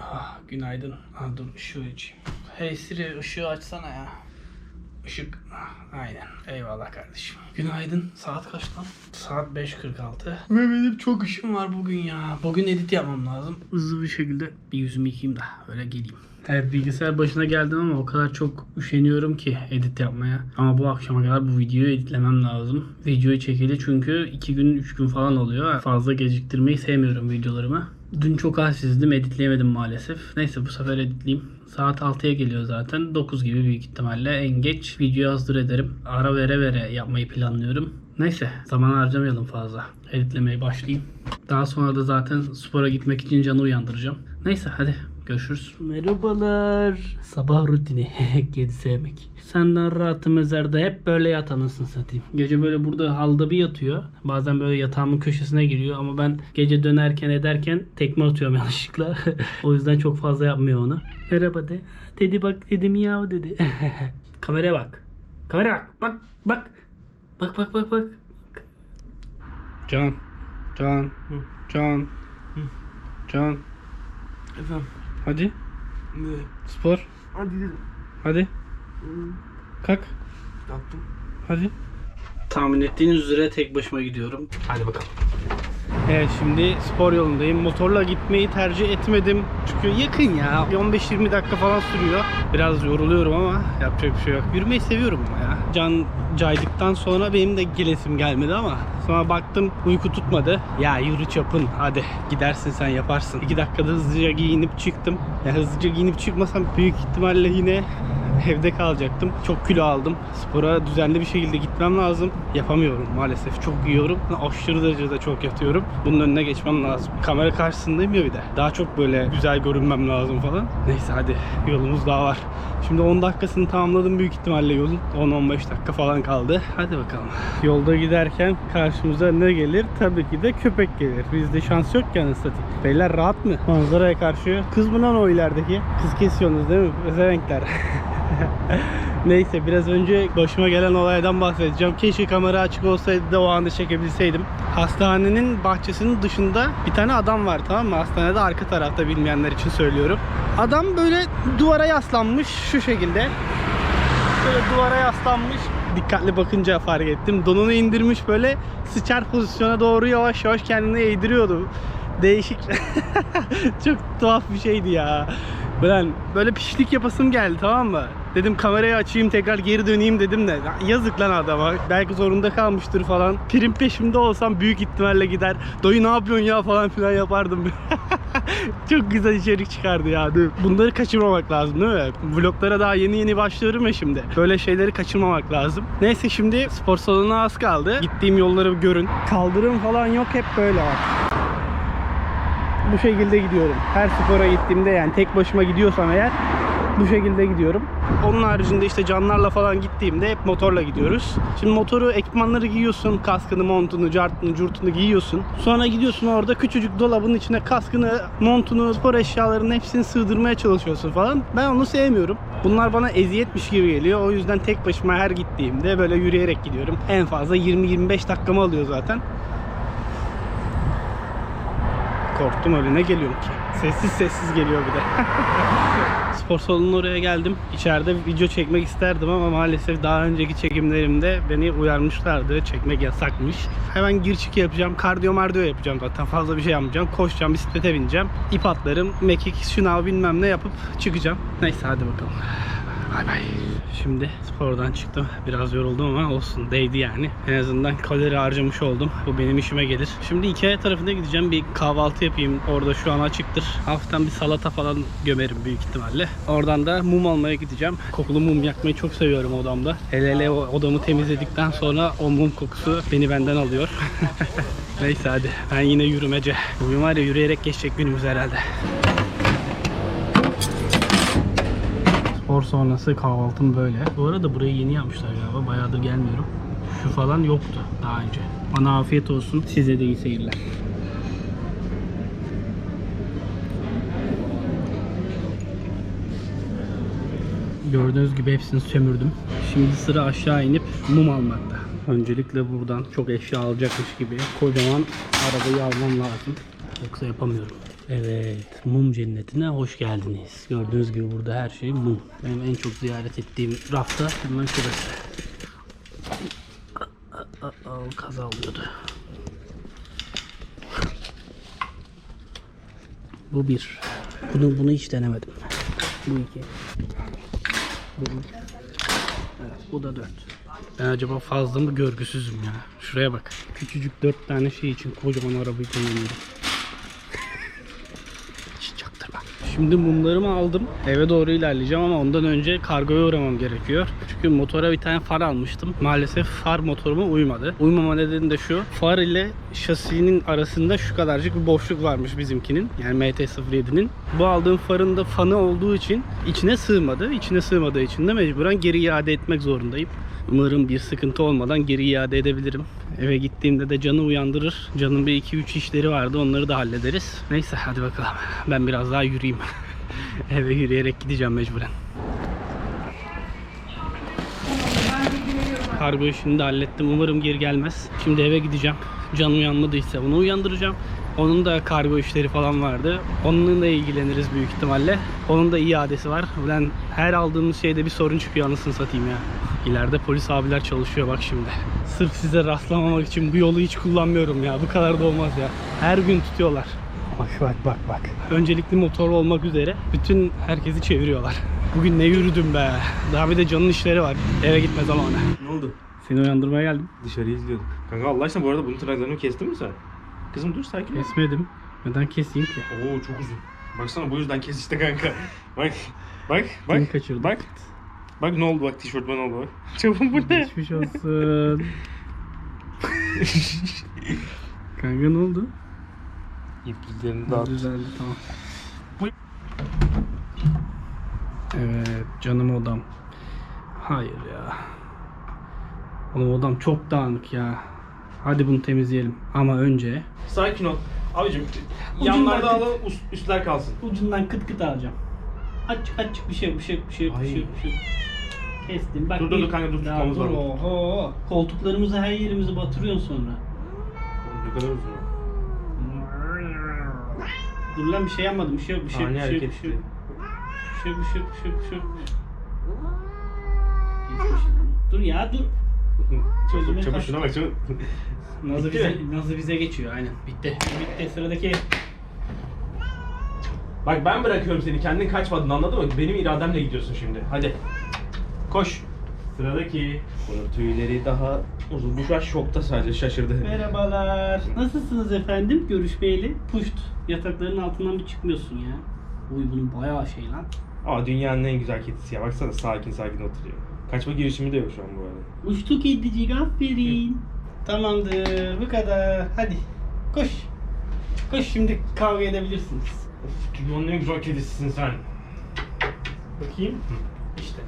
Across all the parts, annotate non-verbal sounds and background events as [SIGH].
Ah, günaydın. Ah, dur ışığı açayım. Hey Siri ışığı açsana ya. Işık. Ah, aynen. Eyvallah kardeşim. Günaydın. Saat kaç lan? Saat 5.46. Ve benim çok işim var bugün ya. Bugün edit yapmam lazım. Hızlı bir şekilde bir yüzümü yıkayayım da öyle geleyim. Evet bilgisayar başına geldim ama o kadar çok üşeniyorum ki edit yapmaya. Ama bu akşama kadar bu videoyu editlemem lazım. Videoyu çekeli çünkü 2 gün 3 gün falan oluyor. Fazla geciktirmeyi sevmiyorum videolarımı. Dün çok halsizdim editleyemedim maalesef. Neyse bu sefer editleyeyim. Saat 6'ya geliyor zaten. 9 gibi büyük ihtimalle en geç videoyu hazır ederim. Ara vere vere yapmayı planlıyorum. Neyse zaman harcamayalım fazla. Editlemeye başlayayım. Daha sonra da zaten spora gitmek için canı uyandıracağım. Neyse hadi görüşürüz. Merhabalar. Sabah rutini. [LAUGHS] Kedi sevmek. Senden rahatı mezarda hep böyle yat anasını satayım. Gece böyle burada halda bir yatıyor. Bazen böyle yatağımın köşesine giriyor ama ben gece dönerken ederken tekme atıyorum [LAUGHS] yanlışlıkla. [LAUGHS] o yüzden çok fazla yapmıyor onu. Merhaba de. Dedi bak dedi miyav dedi. Kameraya bak. Kameraya bak. Bak bak. Bak bak bak bak. Can. Can. Can. Can. Efendim. Hadi. Ne? Spor. Hadi gidelim. Hadi. Kalk. Yaptım. Hadi. Tahmin ettiğiniz üzere tek başıma gidiyorum. Hadi bakalım. Evet şimdi spor yolundayım. Motorla gitmeyi tercih etmedim. Çünkü yakın ya. 15-20 dakika falan sürüyor. Biraz yoruluyorum ama yapacak bir şey yok. Yürümeyi seviyorum ama ya. Can caydıktan sonra benim de gelesim gelmedi ama sonra baktım uyku tutmadı. Ya yürü çapın hadi gidersin sen yaparsın. 2 dakikada hızlıca giyinip çıktım. Ya hızlıca giyinip çıkmasam büyük ihtimalle yine [LAUGHS] evde kalacaktım. Çok kilo aldım. Spora düzenli bir şekilde gitmem lazım. Yapamıyorum maalesef. Çok yiyorum. Aşırı derecede çok yatıyorum. Bunun önüne geçmem lazım. Kamera karşısındayım ya bir de. Daha çok böyle güzel görünmem lazım falan. Neyse hadi yolumuz daha var. Şimdi 10 dakikasını tamamladım büyük ihtimalle yolun. 10-15 dakika falan kaldı. Hadi bakalım. Yolda giderken karşımıza ne gelir? Tabii ki de köpek gelir. Bizde şans yok ki anasını satayım. Beyler rahat mı? Manzaraya karşı. Kız mı lan o ilerideki? Kız kesiyorsunuz değil mi? Pezevenkler. [LAUGHS] [LAUGHS] Neyse biraz önce başıma gelen olaydan bahsedeceğim. Keşke kamera açık olsaydı da o anda çekebilseydim. Hastanenin bahçesinin dışında bir tane adam var tamam mı? Hastanede arka tarafta bilmeyenler için söylüyorum. Adam böyle duvara yaslanmış şu şekilde. Böyle duvara yaslanmış. Dikkatli bakınca fark ettim. Donunu indirmiş böyle sıçar pozisyona doğru yavaş yavaş kendini eğdiriyordu. Değişik. [LAUGHS] Çok tuhaf bir şeydi ya. Ben böyle pişlik yapasım geldi tamam mı? Dedim kamerayı açayım tekrar geri döneyim dedim de ya yazık lan adama. Belki zorunda kalmıştır falan. Prim peşimde olsam büyük ihtimalle gider. Dayı ne yapıyorsun ya falan filan yapardım. [LAUGHS] Çok güzel içerik çıkardı ya. Bunları kaçırmamak lazım değil mi? Vloglara daha yeni yeni başlıyorum ya şimdi. Böyle şeyleri kaçırmamak lazım. Neyse şimdi spor salonuna az kaldı. Gittiğim yolları görün. Kaldırım falan yok hep böyle var bu şekilde gidiyorum. Her spora gittiğimde yani tek başıma gidiyorsam eğer bu şekilde gidiyorum. Onun haricinde işte canlarla falan gittiğimde hep motorla gidiyoruz. Şimdi motoru, ekipmanları giyiyorsun. Kaskını, montunu, cartını, curtunu giyiyorsun. Sonra gidiyorsun orada küçücük dolabın içine kaskını, montunu, spor eşyalarının hepsini sığdırmaya çalışıyorsun falan. Ben onu sevmiyorum. Bunlar bana eziyetmiş gibi geliyor. O yüzden tek başıma her gittiğimde böyle yürüyerek gidiyorum. En fazla 20-25 dakikamı alıyor zaten. Korktum öyle ne geliyorum ki. Sessiz sessiz geliyor bir de. [LAUGHS] Spor salonuna oraya geldim. İçeride video çekmek isterdim ama maalesef daha önceki çekimlerimde beni uyarmışlardı. Çekmek yasakmış. Hemen gir çık yapacağım. Kardiyo mardiyo yapacağım zaten. Fazla bir şey yapmayacağım. Koşacağım, bisiklete bineceğim. İp atlarım, mekik, şınav bilmem ne yapıp çıkacağım. Neyse hadi bakalım. Bay bay. Şimdi spordan çıktım. Biraz yoruldum ama olsun değdi yani. En azından kalori harcamış oldum. Bu benim işime gelir. Şimdi Ikea tarafına gideceğim. Bir kahvaltı yapayım. Orada şu an açıktır. Hafiften bir salata falan gömerim büyük ihtimalle. Oradan da mum almaya gideceğim. Kokulu mum yakmayı çok seviyorum odamda. Hele hele odamı temizledikten sonra o mum kokusu beni benden alıyor. [LAUGHS] Neyse hadi. Ben yine yürümece. Bugün var ya yürüyerek geçecek günümüz herhalde. Spor sonrası kahvaltım böyle. Bu arada burayı yeni yapmışlar galiba. Bayağıdır gelmiyorum. Şu falan yoktu daha önce. Bana afiyet olsun. Size de iyi seyirler. Gördüğünüz gibi hepsini sömürdüm. Şimdi sıra aşağı inip mum almakta. Öncelikle buradan çok eşya alacakmış gibi kocaman arabayı almam lazım. Yoksa yapamıyorum. Evet, mum cennetine hoş geldiniz. Gördüğünüz gibi burada her şey mum. Benim en çok ziyaret ettiğim rafta hemen şurası. Kaza oluyordu. Bu bir. Bunu bunu hiç denemedim. Bu iki. Bu. Evet, bu da dört. Ben acaba fazla mı görgüsüzüm ya? Şuraya bak. Küçücük dört tane şey için kocaman arabayı kullanıyorum. Şimdi mumlarımı aldım. Eve doğru ilerleyeceğim ama ondan önce kargoya uğramam gerekiyor. Çünkü motora bir tane far almıştım. Maalesef far motoruma uymadı. Uymama nedeni de şu. Far ile şasinin arasında şu kadarcık bir boşluk varmış bizimkinin. Yani MT-07'nin. Bu aldığım farın da fanı olduğu için içine sığmadı. İçine sığmadığı için de mecburen geri iade etmek zorundayım. Umarım bir sıkıntı olmadan geri iade edebilirim. Eve gittiğimde de canı uyandırır. Canın bir iki üç işleri vardı onları da hallederiz. Neyse hadi bakalım. Ben biraz daha yürüyeyim. [LAUGHS] Eve yürüyerek gideceğim mecburen. Kargo işini de hallettim. Umarım geri gelmez. Şimdi eve gideceğim. Can uyanmadıysa onu uyandıracağım. Onun da kargo işleri falan vardı. Onunla ilgileniriz büyük ihtimalle. Onun da iadesi var. Ulan her aldığımız şeyde bir sorun çıkıyor anasını satayım ya. İleride polis abiler çalışıyor bak şimdi. Sırf size rastlamamak için bu yolu hiç kullanmıyorum ya. Bu kadar da olmaz ya. Her gün tutuyorlar. Bak bak bak bak. Öncelikli motor olmak üzere bütün herkesi çeviriyorlar. Bugün ne yürüdüm be. Daha bir de canın işleri var. Eve gitme zamanı. Ne oldu? Seni uyandırmaya geldim. Dışarıyı izliyorduk. Kanka Allah aşkına bu arada bunun tırnaklarını kestin mi sen? Kızım dur sakin ol. Kesmedim. Neden keseyim ki? Oo çok uzun. Baksana bu yüzden kes işte kanka. Bak. Bak. Bak. Bak. Bak ne oldu bak tişörtmen oldu bak. [LAUGHS] Çabuk bu ne? Geçmiş olsun. Kanka ne oldu? İpliklerini dağıt. Düzeldi tamam. Evet canım odam. Hayır ya. Oğlum odam çok dağınık ya. Hadi bunu temizleyelim. Ama önce Sakin ol. Abicim Ucundan yanlarda alalım üst, üstler kalsın. ucundan kıt kıt alacağım. Aç aç bir şey yok, bir şey yok, bir şey yok, bir şey yok, bir şey yok. Kestim. Bak Dur, dur, bir- dur kanka, dur, Daha tutmamız dur, lazım. Oho. Koltuklarımızı her yerimizi batırıyorsun sonra. Ne kadar uzun. Dur lan bir şey yapmadım. Bir şey yok, bir şey yok, Ani bir şey yok, bir hareketti. şey yok. Bir şey yok, bir şey yok, bir şey yok, bir şey yok. Dur ya dur. Çabuk çabuk kaç- şuna bak çabuk. Bitti bize, mi? Nazı bize geçiyor aynen. Bitti. Bitti sıradaki. Bak ben bırakıyorum seni kendin kaçmadın anladın mı? Benim irademle gidiyorsun şimdi. Hadi. Koş. Sıradaki. Bunun tüyleri daha uzun. Bu şu an şokta sadece şaşırdı. Merhabalar. Nasılsınız efendim? Görüşmeyeli. Puşt. Yatakların altından bir çıkmıyorsun ya. Uy bunun bayağı şey lan. Ama dünyanın en güzel kedisi ya. Baksana sakin sakin oturuyor. Kaçma girişimi de yok şu an bu arada. Uçtu kedicik aferin. Tamamdır bu kadar. Hadi koş. Koş şimdi kavga edebilirsiniz. Of dünyanın en güzel kedisisin sen. Bakayım. İşte.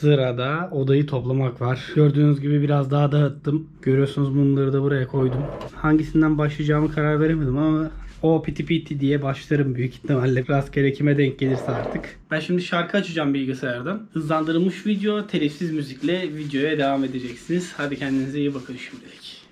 Sırada odayı toplamak var. Gördüğünüz gibi biraz daha dağıttım. Görüyorsunuz mumları da buraya koydum. Hangisinden başlayacağımı karar veremedim ama o piti piti diye başlarım büyük ihtimalle. Rastgele kime denk gelirse artık. Ben şimdi şarkı açacağım bilgisayardan. Hızlandırılmış video, telifsiz müzikle videoya devam edeceksiniz. Hadi kendinize iyi bakın şimdilik.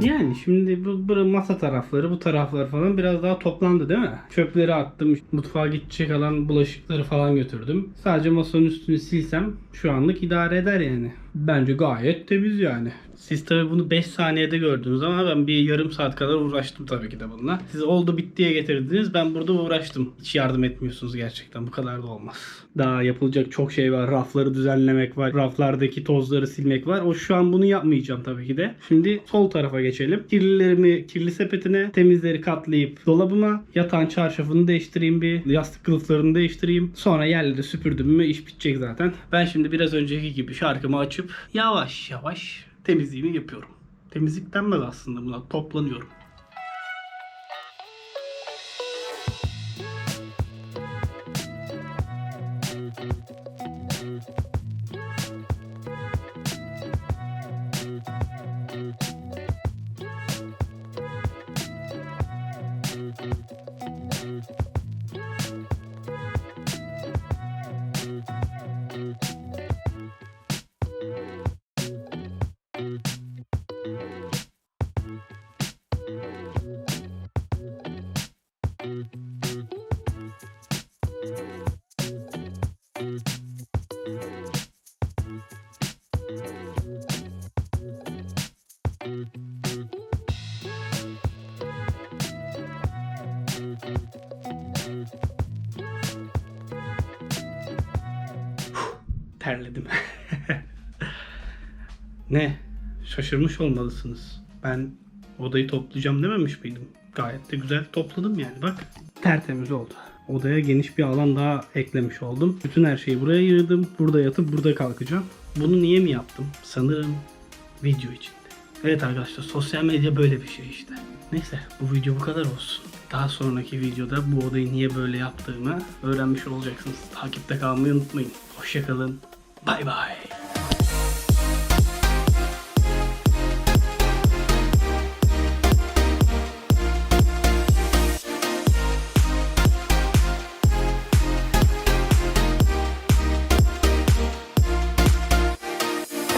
Yani şimdi bu, bu masa tarafları, bu taraflar falan biraz daha toplandı değil mi? Çöpleri attım, mutfağa gidecek alan bulaşıkları falan götürdüm. Sadece masanın üstünü silsem şu anlık idare eder yani. Bence gayet temiz yani. Siz tabi bunu 5 saniyede gördünüz ama ben bir yarım saat kadar uğraştım tabii ki de bununla. Siz oldu bittiye getirdiniz ben burada uğraştım. Hiç yardım etmiyorsunuz gerçekten bu kadar da olmaz. Daha yapılacak çok şey var. Rafları düzenlemek var. Raflardaki tozları silmek var. O şu an bunu yapmayacağım tabii ki de. Şimdi sol tarafa geçelim. Kirlilerimi kirli sepetine, temizleri katlayıp dolabıma, yatağın çarşafını değiştireyim bir, yastık kılıflarını değiştireyim. Sonra yerleri süpürdüm mü iş bitecek zaten. Ben şimdi biraz önceki gibi şarkımı açıp yavaş yavaş temizliğimi yapıyorum. Temizlik denmez aslında buna. Toplanıyorum. Terledim. [LAUGHS] ne? Şaşırmış olmalısınız. Ben odayı toplayacağım dememiş miydim? Gayet de güzel topladım yani bak. Tertemiz oldu. Odaya geniş bir alan daha eklemiş oldum. Bütün her şeyi buraya yığdım. Burada yatıp burada kalkacağım. Bunu niye mi yaptım? Sanırım video içinde. Evet arkadaşlar sosyal medya böyle bir şey işte. Neyse bu video bu kadar olsun. Daha sonraki videoda bu odayı niye böyle yaptığımı öğrenmiş olacaksınız. Takipte kalmayı unutmayın. Hoşçakalın. バイバイ。